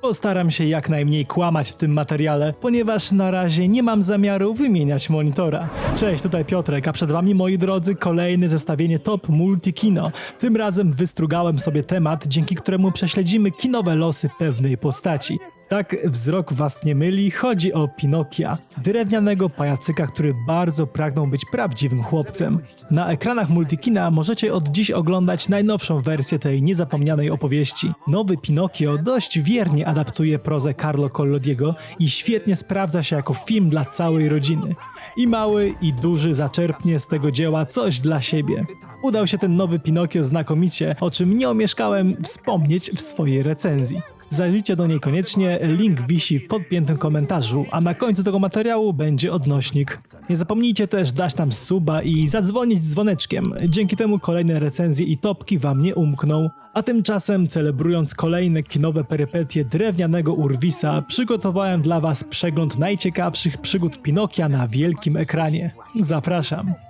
Postaram się jak najmniej kłamać w tym materiale, ponieważ na razie nie mam zamiaru wymieniać monitora. Cześć, tutaj Piotrek, a przed wami moi drodzy kolejne zestawienie Top Multikino. Tym razem wystrugałem sobie temat, dzięki któremu prześledzimy kinowe losy pewnej postaci. Tak wzrok was nie myli, chodzi o Pinokia, drewnianego pajacyka, który bardzo pragnął być prawdziwym chłopcem. Na ekranach Multikina możecie od dziś oglądać najnowszą wersję tej niezapomnianej opowieści. Nowy Pinokio dość wiernie adaptuje prozę Carlo Collodiego i świetnie sprawdza się jako film dla całej rodziny. I mały, i duży zaczerpnie z tego dzieła coś dla siebie. Udał się ten nowy Pinokio znakomicie, o czym nie omieszkałem wspomnieć w swojej recenzji. Zajrzyjcie do niej koniecznie, link wisi w podpiętym komentarzu, a na końcu tego materiału będzie odnośnik. Nie zapomnijcie też dać nam suba i zadzwonić dzwoneczkiem, dzięki temu kolejne recenzje i topki wam nie umkną. A tymczasem, celebrując kolejne kinowe perypetie drewnianego Urwisa, przygotowałem dla was przegląd najciekawszych przygód Pinokia na wielkim ekranie. Zapraszam.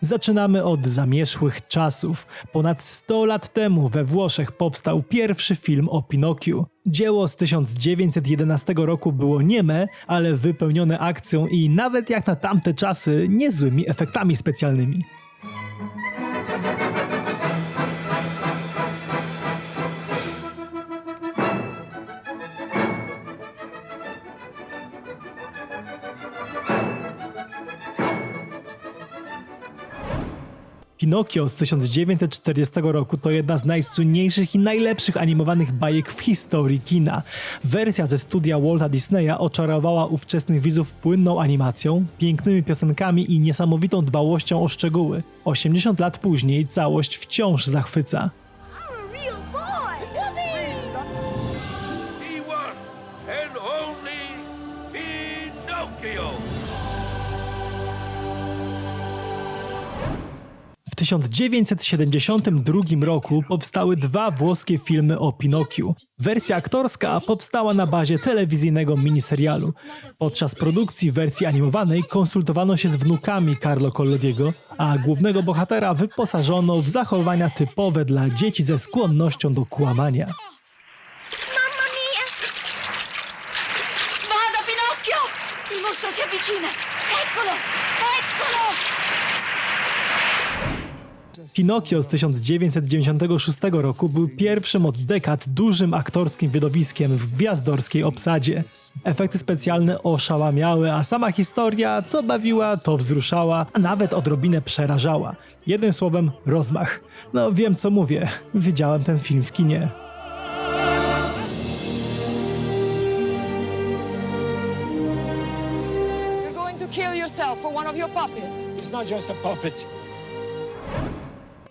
Zaczynamy od zamierzchłych czasów. Ponad 100 lat temu we Włoszech powstał pierwszy film o Pinokiu. Dzieło z 1911 roku było nieme, ale wypełnione akcją i nawet jak na tamte czasy niezłymi efektami specjalnymi. Pinokio z 1940 roku to jedna z najsłynniejszych i najlepszych animowanych bajek w historii kina. Wersja ze studia Walta Disneya oczarowała ówczesnych widzów płynną animacją, pięknymi piosenkami i niesamowitą dbałością o szczegóły. 80 lat później całość wciąż zachwyca. Pinocchio. 1972 roku powstały dwa włoskie filmy o Pinokiu. Wersja aktorska powstała na bazie telewizyjnego miniserialu. Podczas produkcji wersji animowanej konsultowano się z wnukami Carlo Collodiego, a głównego bohatera wyposażono w zachowania typowe dla dzieci ze skłonnością do kłamania. Mamma mia! Pinocchio! Eccolo! Pinokio z 1996 roku był pierwszym od dekad dużym aktorskim widowiskiem w gwiazdorskiej obsadzie. Efekty specjalne oszałamiały, a sama historia to bawiła, to wzruszała, a nawet odrobinę przerażała. Jednym słowem, rozmach. No wiem co mówię, widziałem ten film w kinie. You're going to kill yourself for one of your puppets. He's not just a puppet.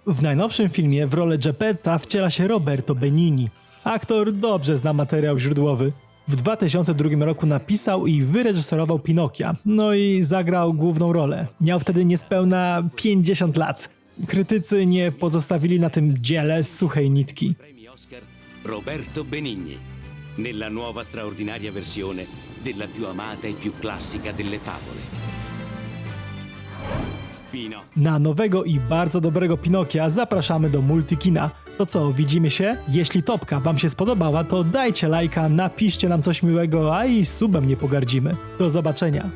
W najnowszym filmie w rolę Geppetta wciela się Roberto Benini. Aktor dobrze zna materiał źródłowy. W 2002 roku napisał i wyreżyserował Pinokia, no i zagrał główną rolę. Miał wtedy niespełna 50 lat. Krytycy nie pozostawili na tym dziele suchej nitki. Roberto Benigni nella nuova straordinaria versione della più amata e più classica delle favole. Na nowego i bardzo dobrego Pinokia zapraszamy do Multikina. To co, widzimy się? Jeśli topka wam się spodobała, to dajcie lajka, napiszcie nam coś miłego, a i subem nie pogardzimy. Do zobaczenia.